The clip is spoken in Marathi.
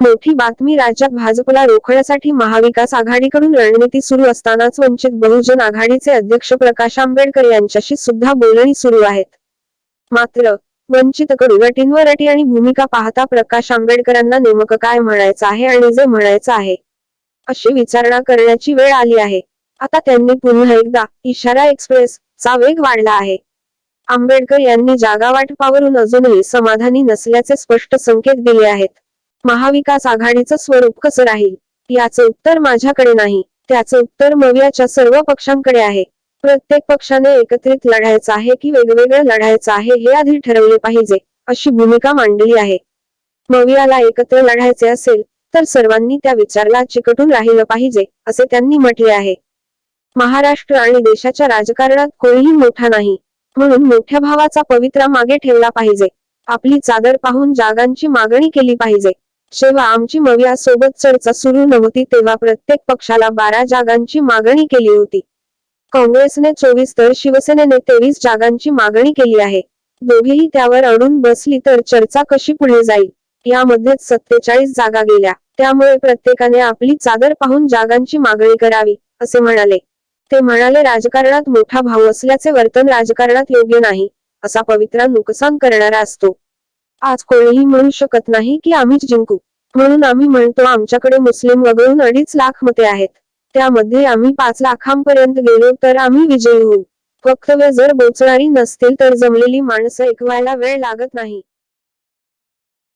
मोठी बातमी राज्यात भाजपला रोखण्यासाठी महाविकास आघाडीकडून रणनीती सुरू असतानाच वंचित बहुजन आघाडीचे अध्यक्ष प्रकाश आंबेडकर यांच्याशी सुद्धा बोलणी सुरू आहेत. मात्र वंचितकडून अटींवर अटी आणि भूमिका पाहता प्रकाश आंबेडकरांना नेमकं काय म्हणायचं आहे आणि जे म्हणायचं आहे अशी विचारणा करण्याची वेळ आली आहे. आता त्यांनी पुन्हा एकदा इशारा एक्सप्रेस चा वेग वाढला आहे. आंबेडकर यांनी जागा वाटपावरून अजूनही समाधानी नसल्याचे स्पष्ट संकेत दिले आहेत. महाविकास आघाडीचं स्वरूप कसं राहील? याचं उत्तर माझ्याकडे नाही. त्याचं उत्तर मवियाच्या सर्व पक्षांकडे आहे. प्रत्येक पक्षाने एकत्रित लढायचं आहे की वेगवेगळं लढायचं आहे हे आधी ठरवले पाहिजे अशी भूमिका मांडली आहे. मवियाला एकत्र लढायचे असेल तर सर्वांनी त्या विचारला चिकटून राहिलं पाहिजे असे त्यांनी म्हटले आहे. महाराष्ट्र आणि देशाच्या राजकारणात कोणीही मोठा नाही. म्हणून मोठ्या भावाचा पवित्रा मागे ठेवला पाहिजे. आपली चादर पाहून जागांची मागणी केली पाहिजे. जेव्हा आमची मविया सोबत चर्चा सुरू नव्हती तेव्हा प्रत्येक पक्षाला बारा जागांची मागणी केली होती. काँग्रेसने चोवीस तर शिवसेनेने तेवीस जागांची मागणी केली आहे. दोघेही त्यावर अडून बसली तर चर्चा कशी पुढे जाईल? यामध्येच सत्तेचाळीस जागा गेल्या. त्यामुळे प्रत्येकाने आपली चादर पाहून जागांची मागणी करावी असे म्हणाले. ते म्हणाले राजकारणात मोठा भाऊ असल्याचे वर्तन राजकारणात योग्य नाही असा पवित्रा नुकसान करणारा असतो. आज कोणीही म्हणू शकत नाही की आम्हीच जिंकू. म्हणून आम्ही म्हणतो आमच्याकडे मुस्लिम वगळून अडीच लाख मते आहेत. त्यामध्ये आम्ही पाच लाखांपर्यंत गेलो तर आम्ही विजयी होऊ. वक्तव्य जर बोचणारी नसतील तर जमलेली माणसं ऐकवायला वेळ लागत नाही.